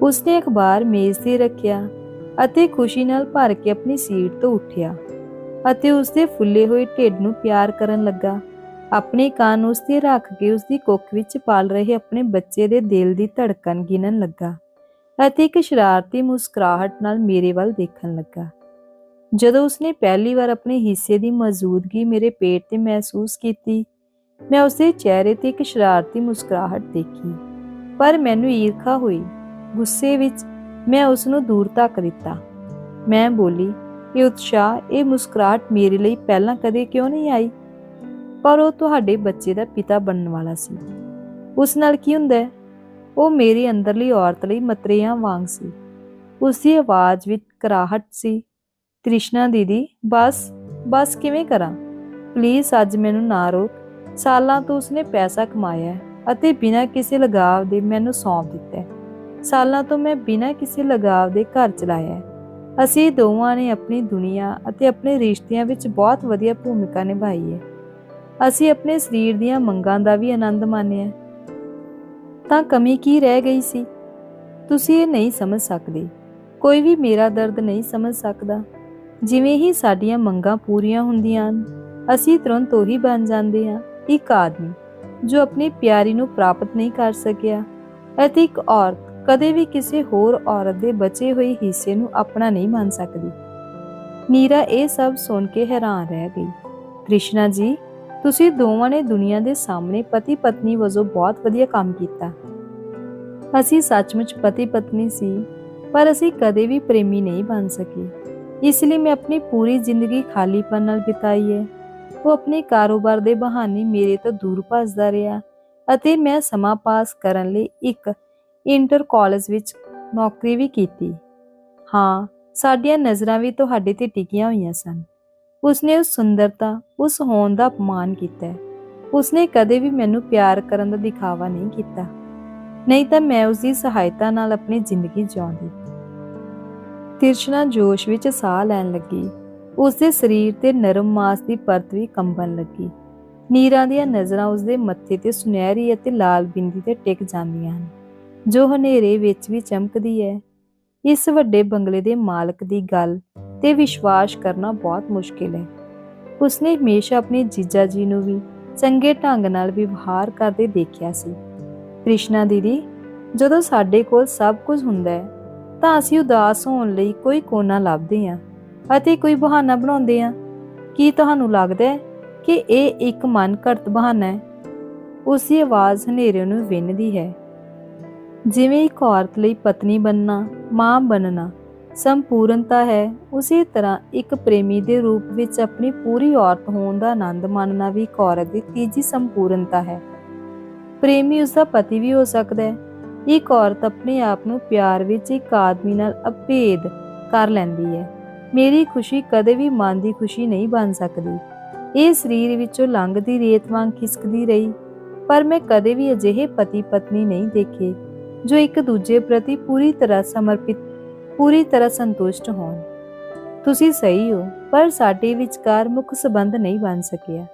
ਉਸਨੇ ਅਖਬਾਰ ਮੇਜ਼ ਤੇ ਰੱਖਿਆ ਅਤੇ ਖੁਸ਼ੀ ਨਾਲ ਭਰ ਕੇ ਆਪਣੀ ਸੀਟ ਤੋਂ ਉੱਠਿਆ ਅਤੇ ਉਸਦੇ ਫੁੱਲੇ ਹੋਏ ਢਿੱਡ ਨੂੰ ਪਿਆਰ ਕਰਨ ਲੱਗਾ। ਆਪਣੇ ਕੰਨ ਉਸ ਤੇ ਰੱਖ ਕੇ ਉਸਦੀ ਕੁੱਖ ਵਿੱਚ ਪਾਲ ਰਹੇ ਆਪਣੇ ਬੱਚੇ ਦੇ ਦਿਲ ਦੀ ਧੜਕਣ ਗਿਣਨ ਲੱਗਾ ਅਤੇ ਇੱਕ ਸ਼ਰਾਰਤੀ ਮੁਸਕਰਾਹਟ ਨਾਲ ਮੇਰੇ ਵੱਲ ਦੇਖਣ ਲੱਗਾ। ਜਦੋਂ ਉਸਨੇ ਪਹਿਲੀ ਵਾਰ ਆਪਣੇ ਹਿੱਸੇ ਦੀ ਮੌਜੂਦਗੀ ਮੇਰੇ ਪੇਟ ਤੇ ਮਹਿਸੂਸ ਕੀਤੀ, ਮੈਂ ਉਸਦੇ ਚਿਹਰੇ ਤੇ ਇੱਕ ਸ਼ਰਾਰਤੀ ਮੁਸਕਰਾਹਟ ਦੇਖੀ। ਪਰ ਮੈਨੂੰ ਈਰਖਾ ਹੋਈ। ਗੁੱਸੇ ਵਿੱਚ ਮੈਂ ਉਸ ਨੂੰ ਦੂਰ ਧੱਕ ਦਿੱਤਾ। ਮੈਂ ਬੋਲੀ, ਇਹ ਉਤਸ਼ਾਹ, ਇਹ ਮੁਸਕਰਾਹਟ ਮੇਰੇ ਲਈ ਪਹਿਲਾਂ ਕਦੇ ਕਿਉਂ ਨਹੀਂ ਆਈ? ਪਰ ਉਹ ਤੁਹਾਡੇ ਬੱਚੇ ਦਾ ਪਿਤਾ ਬਣਨ ਵਾਲਾ ਸੀ। ਉਸ ਨਾਲ ਕੀ ਹੁੰਦਾ ਉਹ ਮੇਰੀ ਅੰਦਰਲੀ ਔਰਤ ਲਈ ਮਤਰੇਆਂ ਵਾਂਗ ਸੀ। ਉਸ ਦੀ ਆਵਾਜ਼ ਵਿੱਚ ਕਰਾਹਟ ਸੀ। ਕ੍ਰਿਸ਼ਨਾ ਦੀਦੀ, ਬਸ ਬਸ ਕਿਵੇਂ ਕਰਾਂ? ਪਲੀਜ਼ ਅੱਜ ਮੈਨੂੰ ਨਾ ਰੋਕ। ਸਾਲਾਂ ਤੋਂ ਉਸਨੇ ਪੈਸਾ ਕਮਾਇਆ ਅਤੇ ਬਿਨਾਂ ਕਿਸੇ ਲਗਾਵ ਦੇ ਮੈਨੂੰ ਸੌਂਪ ਦਿੱਤਾ ਸਾਲਾਂ ਤੋਂ ਮੈਂ ਬਿਨਾਂ ਕਿਸੇ ਲਗਾਵ ਦੇ ਘਰ ਚਲਾਇਆ ਅਸੀਂ ਦੋਵਾਂ ਨੇ ਆਪਣੀ ਦੁਨੀਆ ਅਤੇ ਆਪਣੇ ਰਿਸ਼ਤਿਆਂ ਵਿੱਚ ਬਹੁਤ ਵਧੀਆ ਭੂਮਿਕਾ ਨਿਭਾਈ ਹੈ। ਅਸੀਂ ਆਪਣੇ ਸਰੀਰ ਦੀਆਂ ਮੰਗਾਂ ਦਾ ਵੀ ਆਨੰਦ ਮਾਣਿਆ ਤਾਂ ਕਮੀ ਕੀ ਰਹਿ ਗਈ ਸੀ? ਤੁਸੀਂ ਇਹ ਨਹੀਂ ਸਮਝ ਸਕਦੇ। ਕੋਈ ਵੀ ਮੇਰਾ ਦਰਦ ਨਹੀਂ ਸਮਝ ਸਕਦਾ। ਜਿਵੇਂ ਹੀ ਸਾਡੀਆਂ ਮੰਗਾਂ ਪੂਰੀਆਂ ਹੁੰਦੀਆਂ ਹਨ, ਅਸੀਂ ਤੁਰੰਤ ਉਹੀ ਬਣ ਜਾਂਦੇ ਹਾਂ, ਇੱਕ ਆਦਮੀ ਜੋ ਆਪਣੀ ਪਿਆਰੀ ਨੂੰ ਪ੍ਰਾਪਤ ਨਹੀਂ ਕਰ ਸਕਿਆ ਅਤੇ ਇੱਕ ਔਰਤ ਕਦੇ ਵੀ ਕਿਸੇ ਹੋਰ ਔਰਤ ਦੇ ਬਚੇ ਹੋਏ ਹਿੱਸੇ ਨੂੰ ਆਪਣਾ ਨਹੀਂ ਮੰਨ ਸਕਦੀ। ਮੀਰਾ ਇਹ ਸਭ ਸੁਣ ਕੇ ਹੈਰਾਨ ਰਹਿ ਗਈ। ਕ੍ਰਿਸ਼ਨਾ ਜੀ, ਤੁਸੀਂ ਦੋਵਾਂ ਨੇ ਦੁਨੀਆ ਦੇ ਸਾਹਮਣੇ ਪਤੀ ਪਤਨੀ ਵਜੋਂ ਬਹੁਤ ਵਧੀਆ ਕੰਮ ਕੀਤਾ। ਅਸੀਂ ਸੱਚਮੁੱਚ ਪਤੀ ਪਤਨੀ ਸੀ, ਪਰ ਅਸੀਂ ਕਦੇ ਵੀ ਪ੍ਰੇਮੀ ਨਹੀਂ ਬਣ ਸਕੇ। ਇਸ ਲਈ ਮੈਂ ਆਪਣੀ ਪੂਰੀ ਜ਼ਿੰਦਗੀ ਖਾਲੀਪਨ ਨਾਲ ਬਿਤਾਈ ਹੈ। ਉਹ ਆਪਣੇ ਕਾਰੋਬਾਰ ਦੇ ਬਹਾਨੇ ਮੇਰੇ ਤੋਂ ਦੂਰ ਭੱਜਦਾ ਰਿਹਾ ਅਤੇ ਮੈਂ ਸਮਾਂ ਪਾਸ ਕਰਨ ਲਈ ਇੱਕ ਇੰਟਰ ਕਾਲਜ ਵਿੱਚ ਨੌਕਰੀ ਵੀ ਕੀਤੀ। ਹਾਂ, ਸਾਡੀਆਂ ਨਜ਼ਰਾਂ ਵੀ ਤੁਹਾਡੇ ਤੇ ਟਿਕੀਆਂ ਹੋਈਆਂ ਸਨ। ਉਸਨੇ ਉਸ ਸੁੰਦਰਤਾ, ਉਸ ਹੋਣ ਦਾ ਅਪਮਾਨ ਕੀਤਾ। ਉਸਨੇ ਕਦੇ ਵੀ ਮੈਨੂੰ ਪਿਆਰ ਕਰਨ ਦਾ ਦਿਖਾਵਾ ਨਹੀਂ ਕੀਤਾ। ਨਹੀਂ ਤਾਂ ਮੈਂ ਉਸ ਦੀ ਸਹਾਇਤਾ ਨਾਲ ਆਪਣੀ ਜ਼ਿੰਦਗੀ ਜਿਉਂਦੀ। ਤਿਰਸ਼ਨਾ ਜੋਸ਼ ਵਿੱਚ ਸਾਹ ਲੈਣ ਲੱਗੀ। ਉਸ ਦੇ ਸਰੀਰ ਤੇ ਨਰਮ ਮਾਸ ਦੀ ਪਰਤ ਵੀ ਕੰਬਣ ਲੱਗੀ। ਨੀਰਾਂ ਦੀਆਂ ਨਜ਼ਰਾਂ ਉਸ ਦੇ ਮੱਥੇ ਤੇ ਸੁਨਹਿਰੀ ਅਤੇ ਲਾਲ ਬਿੰਦੀ ਤੇ ਟਿਕ ਜਾਂਦੀਆਂ ਹਨ, ਜੋ ਹਨੇਰੇ ਵਿੱਚ ਵੀ ਚਮਕਦੀ ਹੈ। ਇਸ ਵੱਡੇ ਬੰਗਲੇ ਦੇ ਮਾਲਕ ਦੀ ਗੱਲ ਤੇ ਵਿਸ਼ਵਾਸ ਕਰਨਾ ਬਹੁਤ ਮੁਸ਼ਕਿਲ ਹੈ। ਉਸਨੇ ਹਮੇਸ਼ਾ ਆਪਣੇ ਜੀਜਾ ਜੀ ਨੂੰ ਵੀ ਚੰਗੇ ਢੰਗ ਨਾਲ ਵਿਵਹਾਰ ਕਰਦੇ ਦੇਖਿਆ ਸੀ। ਕ੍ਰਿਸ਼ਨਾ ਦੀਦੀ, ਜਦੋਂ ਸਾਡੇ ਕੋਲ ਸਭ ਕੁਝ ਹੁੰਦਾ ਹੈ ਤਾਂ ਅਸੀਂ ਉਦਾਸ ਹੋਣ ਲਈ ਕੋਈ ਕੋਨਾ ਲੱਭਦੇ ਹਾਂ ਅਤੇ ਕੋਈ ਬਹਾਨਾ ਬਣਾਉਂਦੇ ਹਾਂ। ਕੀ ਤੁਹਾਨੂੰ ਲੱਗਦਾ ਹੈ ਕਿ ਇਹ ਇੱਕ ਮਨ ਘੜਤ ਬਹਾਨਾ ਹੈ? ਉਸ ਦੀ ਆਵਾਜ਼ ਹਨੇਰੇ ਨੂੰ ਵਿੰਨਦੀ ਹੈ। ਜਿਵੇਂ ਇੱਕ ਔਰਤ ਲਈ ਪਤਨੀ ਬਣਨਾ, ਮਾਂ ਬਣਨਾ ਸੰਪੂਰਨਤਾ ਹੈ, ਉਸੇ ਤਰ੍ਹਾਂ ਇੱਕ ਪ੍ਰੇਮੀ ਦੇ ਰੂਪ ਵਿੱਚ ਆਪਣੀ ਪੂਰੀ ਔਰਤ ਹੋਣ ਦਾ ਆਨੰਦ ਮਾਣਨਾ ਵੀ ਇੱਕ ਔਰਤ ਦੀ ਤੀਜੀ ਸੰਪੂਰਨਤਾ ਹੈ। ਪ੍ਰੇਮੀ ਉਸ ਦਾ ਪਤੀ ਵੀ ਹੋ ਸਕਦਾ ਹੈ। ਇੱਕ ਔਰਤ ਆਪਣੇ ਆਪ ਨੂੰ ਪਿਆਰ ਵਿੱਚ ਇੱਕ ਆਦਮੀ ਨਾਲ ਅਭੇਦ ਕਰ ਲੈਂਦੀ ਹੈ। ਮੇਰੀ ਖੁਸ਼ੀ ਕਦੇ ਵੀ ਮਨ ਦੀ ਖੁਸ਼ੀ ਨਹੀਂ ਬਣ ਸਕਦੀ। ਇਹ ਸਰੀਰ ਵਿੱਚੋਂ ਲੰਘਦੀ ਰੇਤ ਵਾਂਗ ਖਿਸਕਦੀ ਰਹੀ, ਪਰ ਮੈਂ ਕਦੇ ਵੀ ਅਜਿਹੇ ਪਤੀ ਪਤਨੀ ਨਹੀਂ ਦੇਖੇ, ਜੋ ਇੱਕ ਦੂਜੇ ਪ੍ਰਤੀ ਪੂਰੀ ਤਰ੍ਹਾਂ ਸਮਰਪਿਤ, ਪੂਰੀ ਤਰ੍ਹਾਂ ਸੰਤੁਸ਼ਟ ਹੋਣ। ਤੁਸੀਂ ਸਹੀ ਹੋ, ਪਰ ਸਾਡੇ ਵਿਚਕਾਰ ਮੁੱਖ ਸਬੰਧ ਨਹੀਂ ਬਣ ਸਕਿਆ।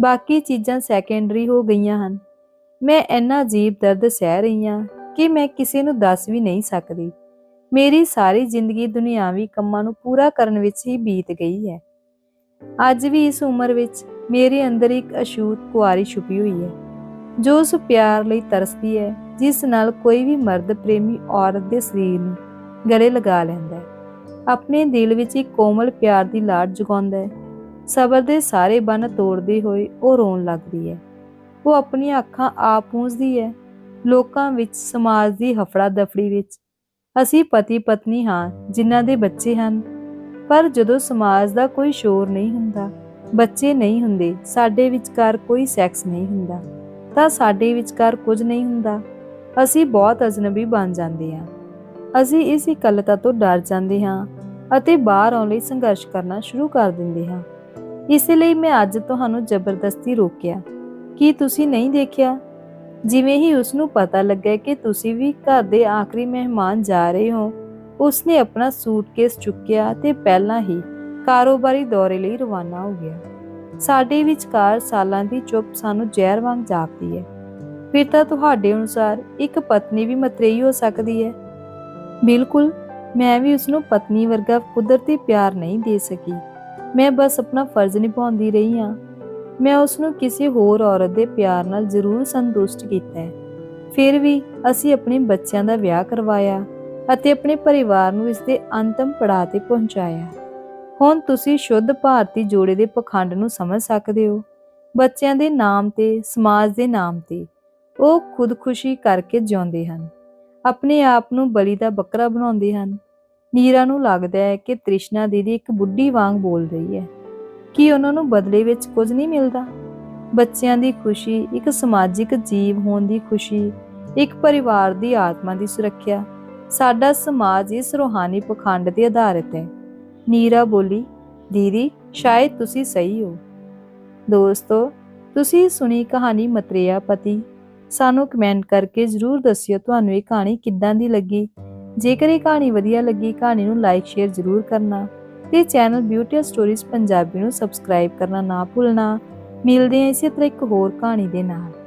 ਬਾਕੀ ਚੀਜ਼ਾਂ ਸੈਕੰਡਰੀ ਹੋ ਗਈਆਂ ਹਨ। ਮੈਂ ਇੰਨਾ ਅਜੀਬ ਦਰਦ ਸਹਿ ਰਹੀ ਹਾਂ ਕਿ ਮੈਂ ਕਿਸੇ ਨੂੰ ਦੱਸ ਵੀ ਨਹੀਂ ਸਕਦੀ। ਮੇਰੀ ਸਾਰੀ ਜ਼ਿੰਦਗੀ ਦੁਨਿਆਵੀ ਕੰਮਾਂ ਨੂੰ ਪੂਰਾ ਕਰਨ ਵਿੱਚ ਹੀ ਬੀਤ ਗਈ ਹੈ। ਅੱਜ ਵੀ ਇਸ ਉਮਰ ਵਿੱਚ ਮੇਰੇ ਅੰਦਰ ਇੱਕ ਅਸ਼ੂਤ ਕੁਆਰੀ ਛੁਪੀ ਹੋਈ ਹੈ, ਜੋ ਉਸ ਪਿਆਰ ਲਈ ਤਰਸਦੀ ਹੈ, ਜਿਸ ਨਾਲ ਕੋਈ ਵੀ ਮਰਦ ਪ੍ਰੇਮੀ ਔਰਤ ਦੇ ਸਰੀਰ ਨੂੰ ਗਲੇ ਲਗਾ ਲੈਂਦਾ ਹੈ। ਆਪਣੇ ਦਿਲ ਵਿੱਚ ਇੱਕ ਕੋਮਲ ਪਿਆਰ ਦੀ ਲਾਟ ਜਗਾਉਂਦਾ ਹੈ। ਸਬਰ ਦੇ ਸਾਰੇ ਬੰਨ ਤੋੜਦੇ ਹੋਏ ਉਹ ਰੋਣ ਲੱਗਦੀ ਹੈ। ਉਹ ਆਪਣੀਆਂ ਅੱਖਾਂ ਆਪ ਪੂੰਝਦੀ ਹੈ ਲੋਕਾਂ ਵਿੱਚ ਸਮਾਜ ਦੀ ਹਫੜਾ ਦਫੜੀ ਵਿੱਚ ਅਸੀਂ ਪਤੀ ਪਤਨੀ ਹਾਂ, ਜਿਨ੍ਹਾਂ ਦੇ ਬੱਚੇ ਹਨ। ਪਰ ਜਦੋਂ ਸਮਾਜ ਦਾ ਕੋਈ ਸ਼ੋਰ ਨਹੀਂ ਹੁੰਦਾ, ਬੱਚੇ ਨਹੀਂ ਹੁੰਦੇ, ਸਾਡੇ ਵਿਚਕਾਰ ਕੋਈ ਸੈਕਸ ਨਹੀਂ ਹੁੰਦਾ, ਤਾਂ ਸਾਡੇ ਵਿਚਕਾਰ ਕੁਝ ਨਹੀਂ ਹੁੰਦਾ। ਅਸੀਂ ਬਹੁਤ ਅਜਨਬੀ ਬਣ ਜਾਂਦੇ ਹਾਂ। ਅਸੀਂ ਇਸ ਇਕੱਲਤਾ ਤੋਂ ਡਰ ਜਾਂਦੇ ਹਾਂ ਅਤੇ ਬਾਹਰ ਆਉਣ ਲਈ ਸੰਘਰਸ਼ ਕਰਨਾ ਸ਼ੁਰੂ ਕਰ ਦਿੰਦੇ ਹਾਂ। ਇਸ ਲਈ ਮੈਂ ਅੱਜ ਤੁਹਾਨੂੰ ਜ਼ਬਰਦਸਤੀ ਰੋਕਿਆ। ਕੀ ਤੁਸੀਂ ਨਹੀਂ ਦੇਖਿਆ ਜਿਵੇਂ ਹੀ ਉਸ ਨੂੰ ਪਤਾ ਲੱਗਾ ਕਿ ਤੁਸੀਂ ਵੀ ਘਰ ਦੇ ਆਖਰੀ ਮਹਿਮਾਨ ਜਾ ਰਹੇ ਹੋ, ਉਸਨੇ ਆਪਣਾ ਸੂਟਕੇਸ ਚੁੱਕਿਆ ਤੇ ਪਹਿਲਾਂ ਹੀ ਕਾਰੋਬਾਰੀ ਦੌਰੇ ਲਈ ਰਵਾਨਾ ਹੋ ਗਿਆ। ਸਾਡੇ ਵਿਚਕਾਰ ਸਾਲਾਂ ਦੀ ਚੁੱਪ ਸਾਨੂੰ ਜ਼ਹਿਰ ਵਾਂਗ ਜਾਪਦੀ ਹੈ। ਫਿਰ ਤਾਂ ਤੁਹਾਡੇ ਅਨੁਸਾਰ ਇੱਕ ਪਤਨੀ ਵੀ ਮਤਰੇਈ ਹੋ ਸਕਦੀ ਹੈ। ਬਿਲਕੁਲ, ਮੈਂ ਵੀ ਉਸ ਨੂੰ ਪਤਨੀ ਵਰਗਾ ਕੁਦਰਤੀ ਪਿਆਰ ਨਹੀਂ ਦੇ ਸਕੀ। ਮੈਂ ਬਸ ਆਪਣਾ ਫਰਜ਼ ਨਿਭਾਉਂਦੀ ਰਹੀ ਹਾਂ। ਮੈਂ ਉਸ ਨੂੰ ਕਿਸੇ ਹੋਰ ਔਰਤ ਦੇ ਪਿਆਰ ਨਾਲ ਜ਼ਰੂਰ ਸੰਤੁਸ਼ਟ ਕੀਤਾ ਹੈ। ਫਿਰ ਵੀ ਅਸੀਂ ਆਪਣੇ ਬੱਚਿਆਂ ਦਾ ਵਿਆਹ ਕਰਵਾਇਆ ਅਤੇ ਆਪਣੇ ਪਰਿਵਾਰ ਨੂੰ ਇਸ ਦੇ ਅੰਤਮ ਪੜਾਅ ਤੇ ਪਹੁੰਚਾਇਆ। ਹੁਣ ਤੁਸੀਂ ਸ਼ੁੱਧ ਭਾਰਤੀ ਜੋੜੇ ਦੇ ਪਖੰਡ ਨੂੰ ਸਮਝ ਸਕਦੇ ਹੋ। ਬੱਚਿਆਂ ਦੇ ਨਾਮ ਤੇ, ਸਮਾਜ ਦੇ ਨਾਮ ਤੇ ਉਹ ਖੁਦਕੁਸ਼ੀ ਕਰਕੇ ਜਿਉਂਦੇ ਹਨ। ਆਪਣੇ ਆਪ ਨੂੰ ਬਲੀ ਦਾ ਬੱਕਰਾ ਬਣਾਉਂਦੇ ਹਨ। ਨੀਰਾ ਨੂੰ ਲੱਗਦਾ ਹੈ ਕਿ ਤ੍ਰਿਸ਼ਨਾ ਦੀਦੀ ਇੱਕ ਬੁੱਢੀ ਵਾਂਗ ਬੋਲ ਰਹੀ ਹੈ। ਕਿ ਉਹਨਾਂ ਨੂੰ ਬਦਲੇ ਵਿੱਚ ਕੁਝ ਨਹੀਂ ਮਿਲਦਾ? ਬੱਚਿਆਂ ਦੀ ਖੁਸ਼ੀ, ਇੱਕ ਸਮਾਜਿਕ ਜੀਵ ਹੋਣ ਦੀ ਖੁਸ਼ੀ, ਇੱਕ ਪਰਿਵਾਰ ਦੀ ਆਤਮਾ ਦੀ ਸੁਰੱਖਿਆ, ਸਾਡਾ ਸਮਾਜ ਇਸ ਰੋਹਾਨੀ ਪਖੰਡ ਤੇ ਆਧਾਰਿਤ ਹੈ। ਨੀਰਾ ਬੋਲੀ, ਦੀਦੀ, ਸ਼ਾਇਦ ਤੁਸੀਂ ਸਹੀ ਹੋ। ਦੋਸਤੋ, ਤੁਸੀਂ ਸੁਣੀ ਕਹਾਣੀ ਮਤਰੇਆ ਪਤੀ। ਸਾਨੂੰ ਕਮੈਂਟ ਕਰਕੇ ਜਰੂਰ ਦੱਸਿਓ ਤੁਹਾਨੂੰ ਇਹ ਕਹਾਣੀ ਕਿੱਦਾਂ ਦੀ ਲੱਗੀ। ਜੇਕਰ ਇਹ ਕਹਾਣੀ ਵਧੀਆ ਲੱਗੀ, ਕਹਾਣੀ ਨੂੰ ਲਾਈਕ, ਸ਼ੇਅਰ ਜਰੂਰ ਕਰਨਾ। ਤੇ ਚੈਨਲ ਬਿਊਟੀ ਸਟੋਰੀਜ਼ ਪੰਜਾਬੀ ਨੂੰ ਸਬਸਕ੍ਰਾਈਬ ਕਰਨਾ ਨਾ ਭੁੱਲਣਾ। ਮਿਲਦੇ ਹਾਂ ਇਸੇ ਤਰ੍ਹਾਂ ਇੱਕ ਹੋਰ ਕਹਾਣੀ ਦੇ ਨਾਲ।